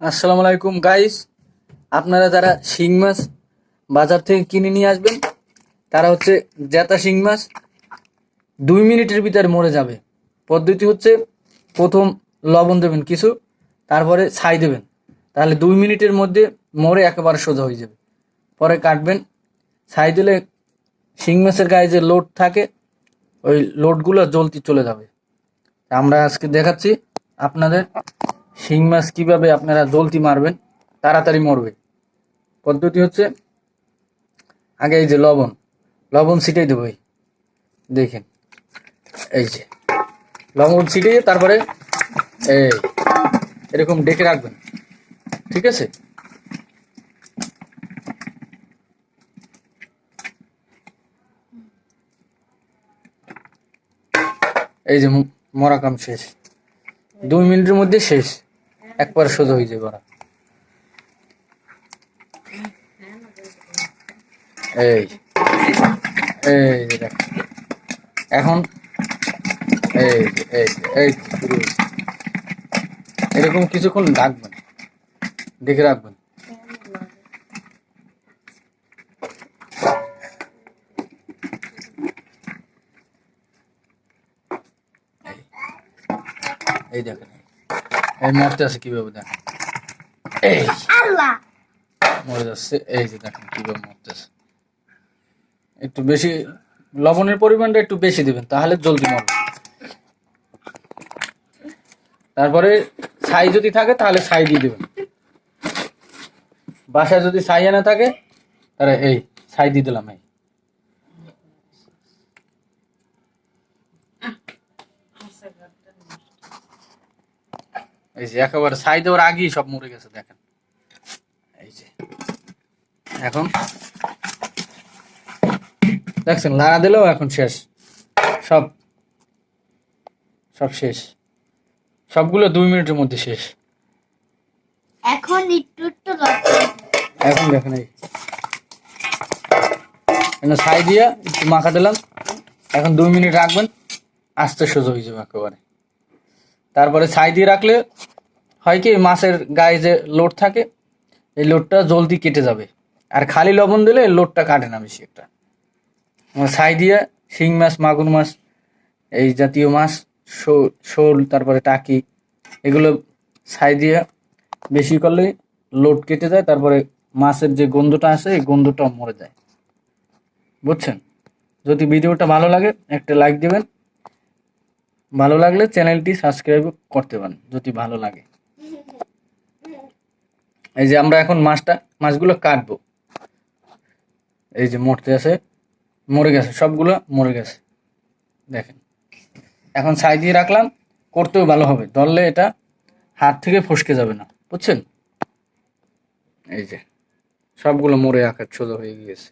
আসসালামু আলাইকুম গাইস আপনারা যারা শিং মাছ বাজার থেকে কিনে নিয়ে আসবেন, তারা হচ্ছে জেতা শিং মাছ দুই মিনিটের ভিতরে মরে যাবে। পদ্ধতি হচ্ছে প্রথম লবণ দেবেন কিছু, তারপরে ছাই দেবেন। তাহলে দুই মিনিটের মধ্যে মরে একেবারে সোজা হয়ে যাবে। পরে কাটবেন। ছাই দিলে শিং মাছের গায়ে যে লোড থাকে, ওই লোডগুলো জ্বলতি চলে যাবে। আমরা আজকে দেখাচ্ছি আপনাদের শিং মাছ কীভাবে আপনারা জলতি মারবেন, তাড়াতাড়ি মরবে। পদ্ধতি হচ্ছে, আগে এই যে লবণ লবণ ছিটাই দেবো দেখেন, এই যে, লবণ ছিটিয়ে তারপরে এই, এরকম ডেকে রাখবেন, ঠিক আছে? এই যে মরা কাম শেষ, দুই মিনিটের মধ্যে শেষ। একবার সোজা হয়ে যাবে ওরা। এই এই এখন, এই এই এই এরকম কিছুক্ষণ ডাকবেন দেখে রাখবেন। এই দেখেন। এই মরতে আছে কীভাবে দেখেন এই আল্লাহ মরে যাচ্ছে এই যে দেখেন কীভাবে মরতেছে একটু বেশি লবণের পরিমাণটা একটু বেশি দিবেন তাহলে জলদি মরবে। তারপরে ছাই যদি থাকে তাহলে ছাই দিয়ে দেবেন। বাসায় যদি ছাই না থাকে তাহলে এই ছাই দিয়ে দিলাম এই। এই যে একেবারে ছাই দেওয়ার আগেই সব মরে গেছে দেখেন। এই যে। এখন? দেখছেন লাড়া দিলেও এখন শেষ। সব। সব শেষ। সবগুলো দুই মিনিটের মধ্যে শেষ। এখন একটু একটু এখন দেখেন এই। ছাই দিয়া একটু মাখা দিলাম। এখন দুই মিনিট রাখবেন। আস্তে সোজা হয়ে যাবে একেবারে। তারপরে ছাই দিয়ে রাখলে হয় কি, মাছের গায়ে যে লোড থাকে, এই লোডটা জলদি কেটে যাবে। আর খালি লবণ দিলে লোডটা কাটে না বেশি একটা। ছাই দিয়ে শিং মাছ, মাগুর মাছ, এই জাতীয় মাছ শোল, তারপরে টাকি, এগুলো ছাই দিয়ে বেশি করলে লোড কেটে যায়, তারপরে মাছের যে গন্ধটা আছে এই গন্ধটাও মরে যায়। বুঝছেন? যদি ভিডিওটা ভালো লাগে, একটা লাইক দেবেন। ভালো লাগলে চ্যানেলটি সাবস্ক্রাইব করতে পারেন, যদি ভালো লাগে। এই যে আমরা এখন মাছটা, মাছগুলো কাটবো। এই যে মরতে আছে, মরে গেছে, সবগুলো মরে গেছে। দেখেন, এখন ছাই দিয়ে রাখলাম, করতেও ভালো হবে দললে এটা হাত থেকে ফসকে যাবে না, বুঝছেন? এই যে, সবগুলো মরে আকার ছোট হয়ে গিয়েছে।